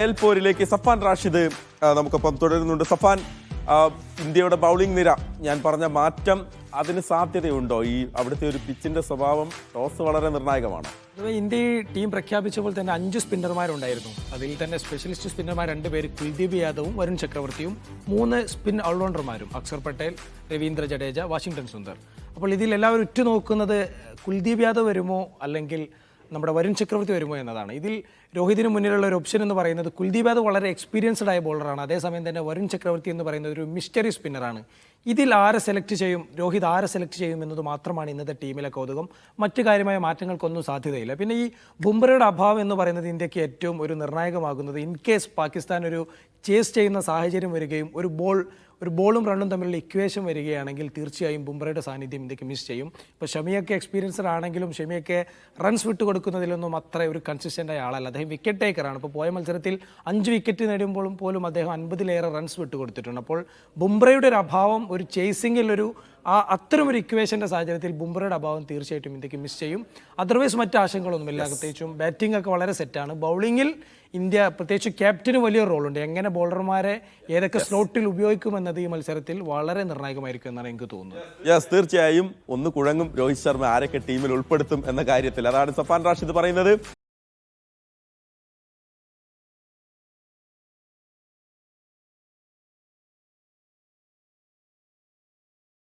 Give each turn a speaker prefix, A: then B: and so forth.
A: പോരിലേക്ക് സഫാൻ റാഷിദ് നമുക്കൊപ്പം തുടരുന്നുണ്ട്. സഫാൻ ഇന്ത്യയുടെ ബൗളിംഗ് നിര ഞാൻ പറഞ്ഞ മാറ്റം അതിന് സാധ്യതയുണ്ടോ? ഈ അവിടുത്തെ ഒരു പിച്ചിന്റെ സ്വഭാവം ടോസ് വളരെ നിർണായകമാണ്.
B: ഇന്ത്യ ടീം പ്രഖ്യാപിച്ചപ്പോൾ തന്നെ അഞ്ച് സ്പിന്നർമാരുണ്ടായിരുന്നു. അതിൽ തന്നെ സ്പെഷ്യലിസ്റ്റ് സ്പിന്നർമാർ രണ്ടുപേര് കുൽദീപ് യാദവും വരുൺ ചക്രവർത്തിയും മൂന്ന് സ്പിൻ ഓൾറൗണ്ടർമാരും അക്ഷർ പട്ടേൽ രവീന്ദ്ര ജഡേജ വാഷിംഗ്ടൺ സുന്ദർ. അപ്പോൾ ഇതിൽ എല്ലാവരും ഉറ്റുനോക്കുന്നത് കുൽദീപ് യാദവ് വരുമോ? അല്ലെങ്കിൽ നമ്മുടെ വരുൺ ചക്രവർത്തി വരുമോ എന്നതാണ്. ഇതിൽ രോഹിതിന് മുന്നിലുള്ള ഒരു ഓപ്ഷൻ എന്ന് പറയുന്നത് കുൽദീപ് യാദവ് വളരെ എക്സ്പീരിയൻസ്ഡ് ആയ ബോളറാണ് അതേസമയം തന്നെ വരുൺ ചക്രവർത്തി എന്ന് പറയുന്നത് ഒരു മിസ്റ്ററി സ്പിന്നറാണ് ഇതിൽ ആരെ സെലക്ട് ചെയ്യും? രോഹിത് ആരെ സെലക്ട് ചെയ്യും എന്നത് മാത്രമാണ് ഇന്നത്തെ ടീമിലെ കൗതുകം. മറ്റു കാര്യമായ മാറ്റങ്ങൾക്കൊന്നും സാധ്യതയില്ല. പിന്നെ ഈ ബുംറയുടെ അഭാവം എന്ന് പറയുന്നത് ഇന്ത്യയ്ക്ക് ഏറ്റവും ഒരു നിർണായകമാകുന്നത് ഇൻ കേസ് പാകിസ്ഥാൻ ഒരു ചേസ് ചെയ്യുന്ന സാഹചര്യം വരികയും ഒരു ബോൾ ഒരു ബോളും റണ്ണും തമ്മിലുള്ള ഇക്വേഷൻ വരികയാണെങ്കിൽ തീർച്ചയായും ബുംറയുടെ സാന്നിധ്യം ഇന്ത്യയ്ക്ക് മിസ് ചെയ്യും. ഇപ്പോൾ ഷമിയൊക്കെ എക്സ്പീരിയൻസ്ഡ് ആണെങ്കിലും ഷമിയൊക്കെ റൺസ് വിട്ട് കൊടുക്കുന്നതിലൊന്നും അത്ര ഒരു കൺസിസ്റ്റന്റ് ആയ ആളല്ല. അദ്ദേഹം വിക്കറ്റ് ടേക്കറാണ് ഇപ്പോൾ പോയ മത്സരത്തിൽ അഞ്ച് വിക്കറ്റ് നേടുമ്പോഴും പോലും അദ്ദേഹം അൻപതിലേറെ റൺസ് വിട്ട് കൊടുത്തിട്ടുണ്ട്. അപ്പോൾ ബുംറയുടെ ഒരു അഭാവം ഒരു ചേസിങ്ങിൽ ഒരു ആ അത്തരം ഒരു ഇക്വേഷന്റെ സാഹചര്യത്തിൽ ബുംറയുടെ അഭാവം തീർച്ചയായിട്ടും ഇന്ത്യയ്ക്ക് മിസ് ചെയ്യും. അതർവൈസ് മറ്റ് ആശങ്കകളൊന്നുമില്ല പ്രത്യേകിച്ചും ബാറ്റിംഗ് ഒക്കെ വളരെ സെറ്റാണ് ബൗളിങ്ങിൽ ഇന്ത്യ പ്രത്യേകിച്ച് ക്യാപ്റ്റന് വലിയൊരു റോളുണ്ട് എങ്ങനെ ബോളർമാരെ ഏതൊക്കെ സ്ലോട്ടിൽ ഉപയോഗിക്കുമെന്നത് ഈ മത്സരത്തിൽ വളരെ നിർണായകമായിരിക്കും എന്നാണ് എനിക്ക് തോന്നുന്നത്.
A: യെസ് തീർച്ചയായും ഒന്ന് കുഴങ്ങും. രോഹിത് ശർമ്മ ആരൊക്കെ ടീമിൽ ഉൾപ്പെടുത്തും എന്ന കാര്യത്തിൽ. അതാണ് സഫാൻ റാഷിദ് പറയുന്നത്.